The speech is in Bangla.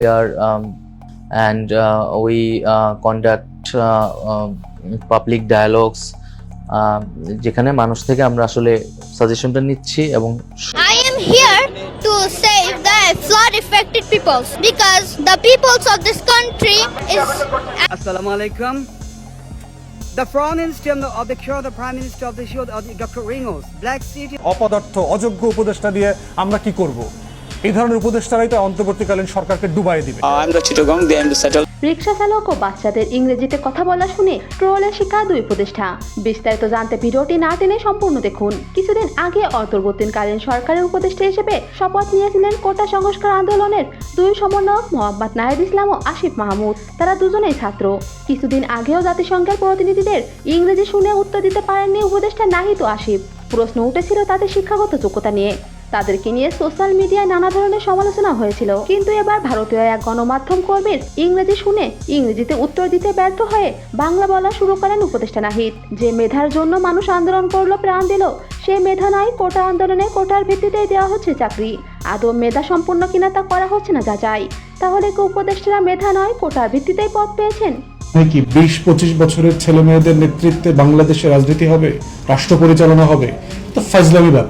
there um, and uh, we uh, conduct uh, um, public dialogues um, যেখানে মানুষ থেকে আমরা আসলে সাজেশনটা নিচ্ছি এবং I am here to save the flood affected peoples because the peoples of this country is Assalamu alaikum. The Foreign Minister of the Cure, the Prime Minister of the Shield, of the Dr. Ringos, Black City অপদার্থ অযোগ্য উপদেষ্টা দিয়ে আমরা কি করব এই ধরনের উপদেষ্টারাই তো অন্তর্বর্তীকালীন সরকারকে ডুবাই দিবে। I'm the Chittagong, they am the settled. রিক্সা চালক ও বাচ্চাদের ইংরেজিতে কথা বলা শুনে ট্রোলের শিকার দুই উপদেষ্টা। বিস্তারিত জানতে ভিডিওটি না টেনে সম্পূর্ণ দেখুন। কিছুদিন আগে অন্তর্বর্তীকালীন সরকারের উপদেষ্টা হিসেবে শপথ নিয়েছিলেন কোটা সংস্কার আন্দোলনের দুই সমন্বয়ক মোহাম্মদ নাহিদ ইসলাম ও আসিফ মাহমুদ। তারা দুজনেই ছাত্র। কিছুদিন আগেও জাতিসংঘের প্রতিনিধিদের ইংরেজি শুনে উত্তর দিতে পারেননি উপদেষ্টা নাহিদ ও আসিফ। প্রশ্ন উঠেছিল তাদের শিক্ষাগত যোগ্যতা নিয়ে। তাদেরকে নিয়ে সোশ্যাল মিডিয়ায় নানা ধরনের সমালোচনা হয়েছিল। কিন্তু এবার ভারতীয় এক গণমাধ্যম কর্মীর ইংরেজি শুনে ইংরেজিতে উত্তর দিতে ব্যর্থ হয়ে বাংলা বলা শুরু করেন উপদেষ্টা নাহিদ। যে মেধার জন্য মানুষ আন্দোলন করল, প্রাণ দিল, সে মেধা নাই, কোটা আন্দোলনে কোটার ভিত্তিতেই দেওয়া হচ্ছে চাকরি। আদৌ মেধা সম্পূর্ণ কিনা তা করা হচ্ছে না যাচাই। তাহলে কি উপদেষ্টারা মেধা নয়, কোটার ভিত্তিতেই পদ পেয়েছেন? নাকি বিশ পঁচিশ বছরের ছেলে মেয়েদের নেতৃত্বে বাংলাদেশে রাজনীতি হবে, রাষ্ট্র পরিচালনা হবে? তো ফাজলামি ব্যাপার।